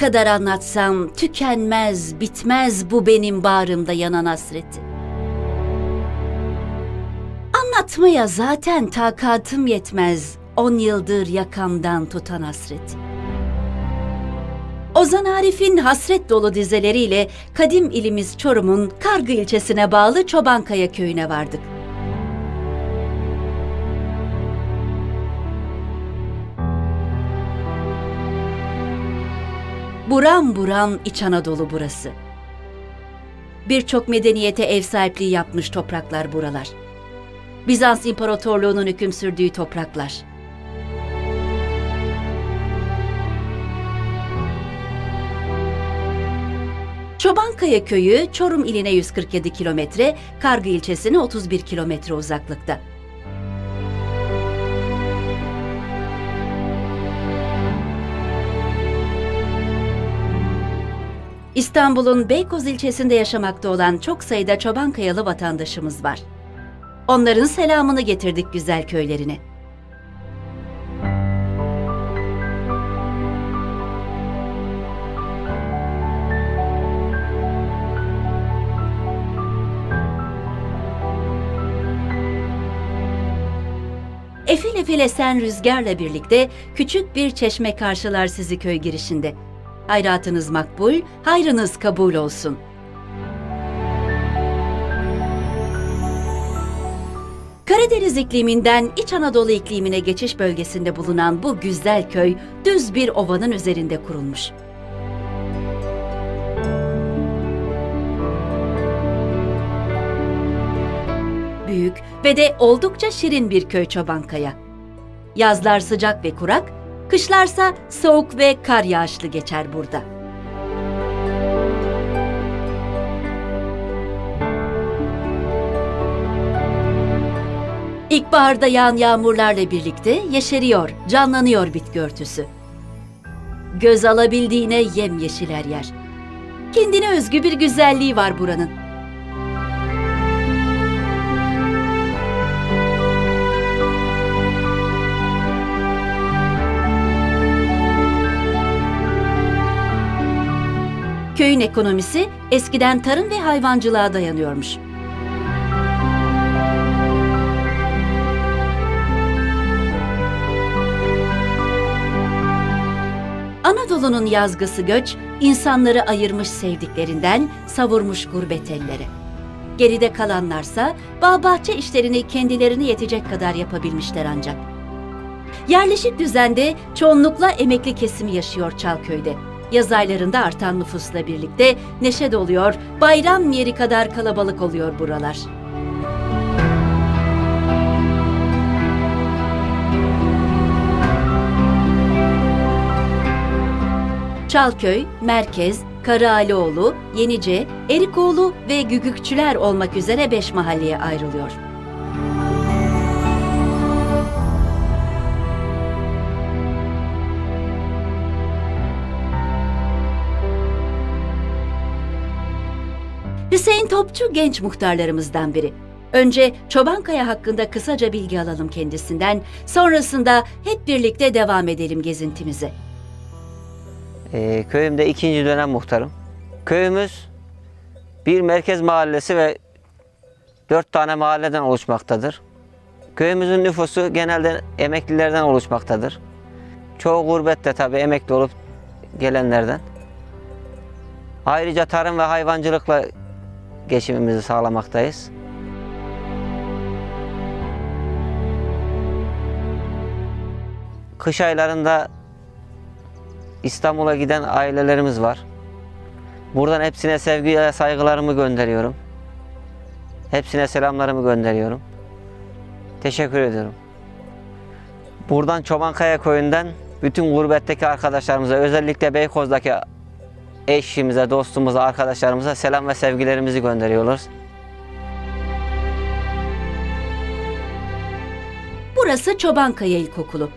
Kadar anlatsam tükenmez, bitmez bu benim bağrımda yanan hasreti. Anlatmaya zaten takatım yetmez on yıldır yakamdan tutan hasreti. Ozan Arif'in hasret dolu dizeleriyle kadim ilimiz Çorum'un Kargı ilçesine bağlı Çobankaya köyüne vardık. Buram buram İç Anadolu burası. Birçok medeniyete ev sahipliği yapmış topraklar buralar. Bizans İmparatorluğu'nun hüküm sürdüğü topraklar. Çobankaya köyü Çorum iline 147 kilometre, Kargı ilçesine 31 kilometre uzaklıkta. İstanbul'un Beykoz ilçesinde yaşamakta olan çok sayıda Çobankayalı vatandaşımız var. Onların selamını getirdik güzel köylerine. Efil efil esen rüzgarla birlikte küçük bir çeşme karşılar sizi köy girişinde. Hayratınız makbul, hayrınız kabul olsun. Karadeniz ikliminden İç Anadolu iklimine geçiş bölgesinde bulunan bu güzel köy düz bir ovanın üzerinde kurulmuş. Büyük ve de oldukça şirin bir köy Çobankaya. Yazlar sıcak ve kurak, kışlarsa soğuk ve kar yağışlı geçer burada. İlkbaharda yağan yağmurlarla birlikte yeşeriyor, canlanıyor bitki örtüsü. Göz alabildiğine yemyeşil her yer. Kendine özgü bir güzelliği var buranın. Köyün ekonomisi eskiden tarım ve hayvancılığa dayanıyormuş. Anadolu'nun yazgısı göç, insanları ayırmış sevdiklerinden, savurmuş gurbet ellere. Geride kalanlarsa bağ bahçe işlerini kendilerine yetecek kadar yapabilmişler ancak. Yerleşik düzende çoğunlukla emekli kesimi yaşıyor Çalköy'de. Yaz aylarında artan nüfusla birlikte neşe doluyor, bayram yeri kadar kalabalık oluyor buralar. Çalköy, Merkez, Karaaloğlu, Yenice, Erikoğlu ve Gügükçüler olmak üzere beş mahalleye ayrılıyor. Hüseyin Topçu genç muhtarlarımızdan biri. Önce Çobankaya hakkında kısaca bilgi alalım kendisinden, sonrasında hep birlikte devam edelim gezintimize. Ee, köyümde ikinci dönem muhtarım. Köyümüz bir merkez mahallesi ve dört tane mahalleden oluşmaktadır. Köyümüzün nüfusu genelde emeklilerden oluşmaktadır. Çoğu gurbette tabii emekli olup gelenlerden. Ayrıca tarım ve hayvancılıkla geçimimizi sağlamaktayız. Kış aylarında İstanbul'a giden ailelerimiz var. Buradan hepsine sevgi ve saygılarımı gönderiyorum. Hepsine selamlarımı gönderiyorum. Teşekkür ediyorum. Buradan Çobankaya köyünden bütün gurbetteki arkadaşlarımıza, özellikle Beykoz'daki eşimize, dostumuza, arkadaşlarımıza selam ve sevgilerimizi gönderiyoruz. Burası Çobankaya İlkokulu.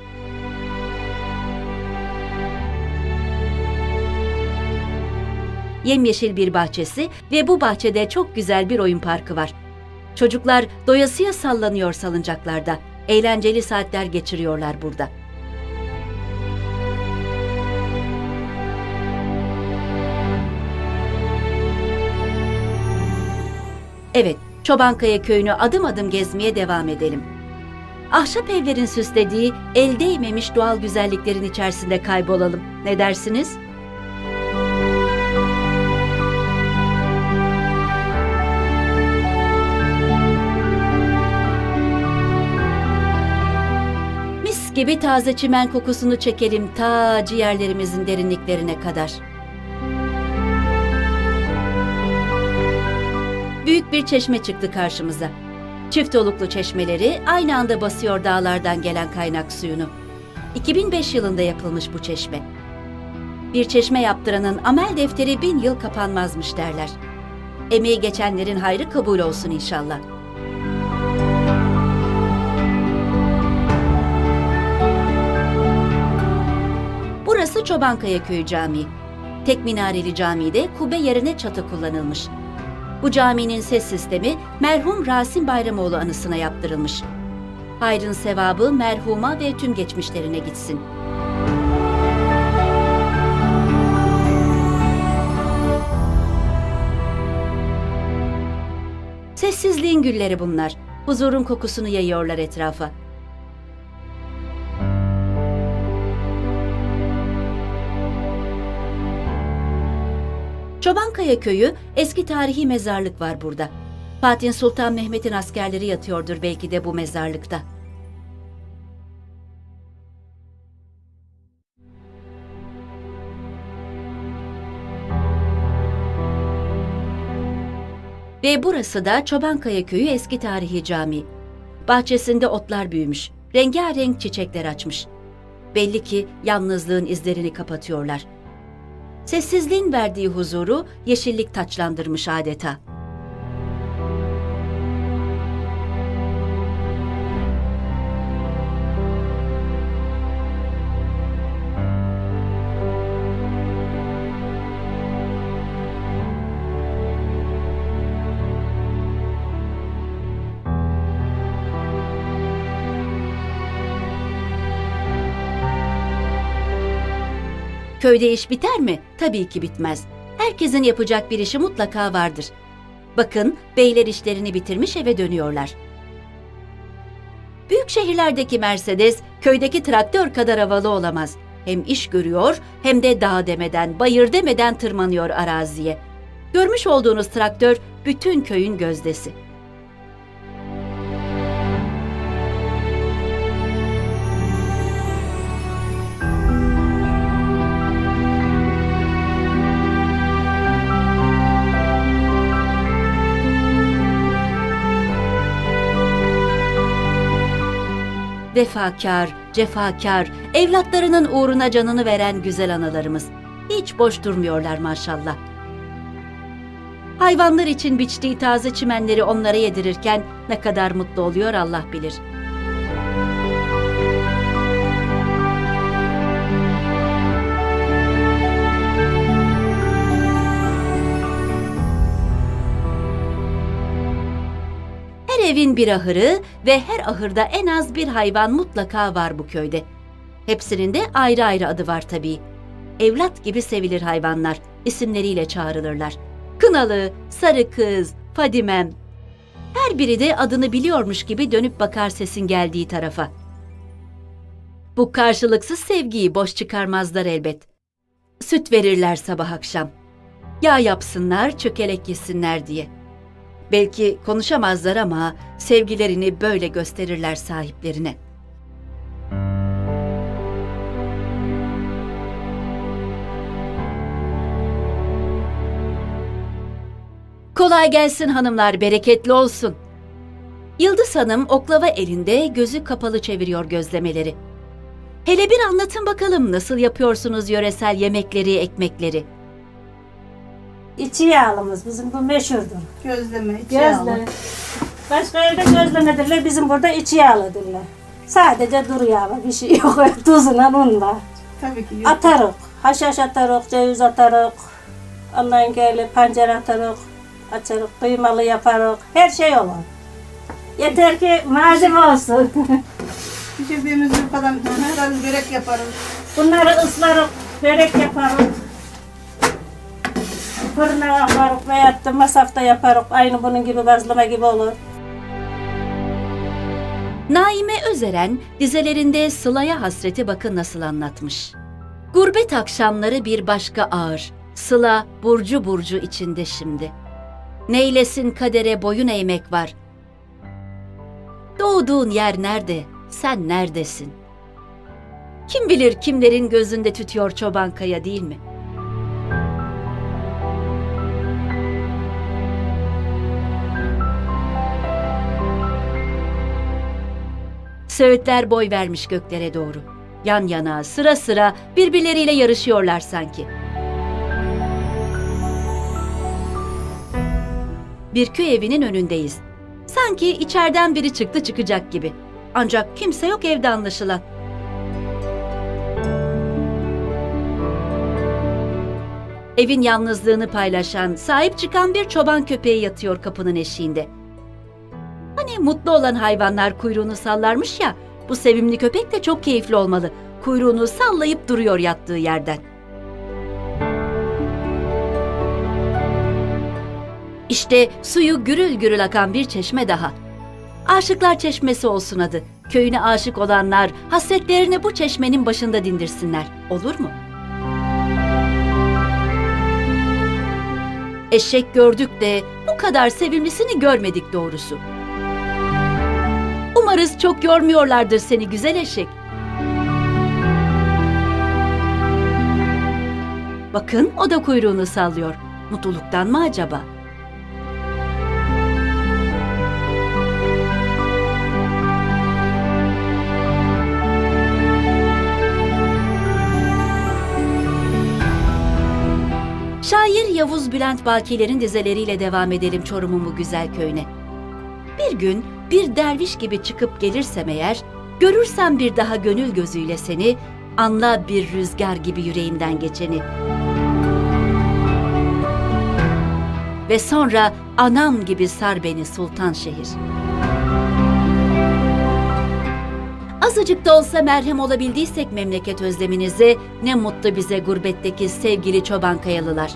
Yemyeşil bir bahçesi ve bu bahçede çok güzel bir oyun parkı var. Çocuklar doyasıya sallanıyor salıncaklarda. Eğlenceli saatler geçiriyorlar burada. Evet, Çobankaya köyünü adım adım gezmeye devam edelim. Ahşap evlerin süslediği, el değmemiş doğal güzelliklerin içerisinde kaybolalım. Ne dersiniz? Mis gibi taze çimen kokusunu çekelim ta ciğerlerimizin derinliklerine kadar. Büyük bir çeşme çıktı karşımıza. Çift oluklu çeşmeleri aynı anda basıyor dağlardan gelen kaynak suyunu. 2005 yılında yapılmış bu çeşme. Bir çeşme yaptıranın amel defteri bin yıl kapanmazmış derler. Emeği geçenlerin hayrı kabul olsun inşallah. Burası Çobankaya Köyü Camii. Tek minareli camide kubbe yerine çatı kullanılmış. Bu caminin ses sistemi merhum Rasim Bayramoğlu anısına yaptırılmış. Hayrın sevabı merhuma ve tüm geçmişlerine gitsin. Sessizliğin gülleri bunlar. Huzurun kokusunu yayıyorlar etrafa. Çobankaya köyü eski tarihi mezarlık var burada. Fatih Sultan Mehmet'in askerleri yatıyordur belki de bu mezarlıkta. Ve burası da Çobankaya Köyü eski tarihi cami. Bahçesinde otlar büyümüş, rengarenk çiçekler açmış. Belli ki yalnızlığın izlerini kapatıyorlar. Sessizliğin verdiği huzuru yeşillik taçlandırmış adeta. Köyde iş biter mi? Tabii ki bitmez. Herkesin yapacak bir işi mutlaka vardır. Bakın, beyler işlerini bitirmiş eve dönüyorlar. Büyük şehirlerdeki Mercedes, köydeki traktör kadar havalı olamaz. Hem iş görüyor, hem de dağ demeden, bayır demeden tırmanıyor araziye. Görmüş olduğunuz traktör bütün köyün gözdesi. Vefakar, cefakar, evlatlarının uğruna canını veren güzel analarımız. Hiç boş durmuyorlar maşallah. Hayvanlar için biçtiği taze çimenleri onlara yedirirken ne kadar mutlu oluyor Allah bilir. Evin bir ahırı ve her ahırda en az bir hayvan mutlaka var bu köyde. Hepsinin de ayrı ayrı adı var tabii. Evlat gibi sevilir hayvanlar, isimleriyle çağrılırlar. Kınalı, Sarı Kız, Fadimem. Her biri de adını biliyormuş gibi dönüp bakar sesin geldiği tarafa. Bu karşılıksız sevgiyi boş çıkarmazlar elbet. Süt verirler sabah akşam. Yağ yapsınlar, çökelek yesinler diye.'' Belki konuşamazlar ama sevgilerini böyle gösterirler sahiplerine. Kolay gelsin hanımlar, bereketli olsun. Yıldız Hanım oklava elinde gözü kapalı çeviriyor gözlemeleri. Hele bir anlatın bakalım nasıl yapıyorsunuz yöresel yemekleri, ekmekleri. İçi yağlımız bizim bu meşhurdur. Gözleme, içi yağlı. Gözle. Başka yerde gözleme derler, bizim burada içi yağlı derler. Sadece duru yağlı bir şey yok. Tuzla unla. Tabii ki. yok. Atarık. Haşhaş atarık, ceviz atarık. Ondan gelip pancar atarık. Açarık, kıymalı yaparık. Her şey olur. Yeter ki malzeme olsun. Pişirdiğimiz yufkadan herhalde börek yaparız. Bunları ıslarık, börek yaparık. Fırına yaparız veyahut masafta yaparız. Aynı bunun gibi gazlama gibi olur. Naime Özeren dizelerinde Sıla'ya hasreti bakın nasıl anlatmış. Gurbet akşamları bir başka ağır. Sıla burcu burcu içinde şimdi. Neylesin kadere boyun eğmek var. Doğduğun yer nerede? Sen neredesin? Kim bilir kimlerin gözünde tütüyor çoban kaya değil mi? Söğütler boy vermiş göklere doğru. Yan yana, sıra sıra birbirleriyle yarışıyorlar sanki. Bir köy evinin önündeyiz. Sanki içeriden biri çıktı çıkacak gibi. Ancak kimse yok evde anlaşılan. Evin yalnızlığını paylaşan, sahip çıkan bir çoban köpeği yatıyor kapının eşiğinde. Hani mutlu olan hayvanlar kuyruğunu sallarmış ya, bu sevimli köpek de çok keyifli olmalı. Kuyruğunu sallayıp duruyor yattığı yerden. İşte suyu gürül gürül akan bir çeşme daha. Aşıklar Çeşmesi olsun adı. Köyüne aşık olanlar hasretlerini bu çeşmenin başında dindirsinler. Olur mu? Eşek gördük de bu kadar sevimlisini görmedik doğrusu. Umarız çok yormuyorlardır seni güzel eşek. Bakın o da kuyruğunu sallıyor. Mutluluktan mı acaba? Şair Yavuz Bülent Bakiler'in dizeleriyle devam edelim Çorum'un bu güzel köyüne. Bir gün bir derviş gibi çıkıp gelirsem eğer, görürsem bir daha gönül gözüyle seni, anla bir rüzgar gibi yüreğimden geçeni. Ve sonra anam gibi sar beni sultan şehir. Azıcık da olsa merhem olabildiysek memleket özleminize ne mutlu bize gurbetteki sevgili çoban kayalılar.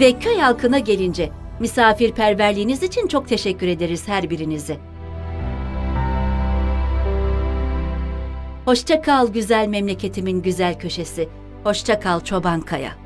Ve köy halkına gelince misafirperverliğiniz için çok teşekkür ederiz her birinize. Hoşça kal güzel memleketimin güzel köşesi. Hoşça kal çoban kaya.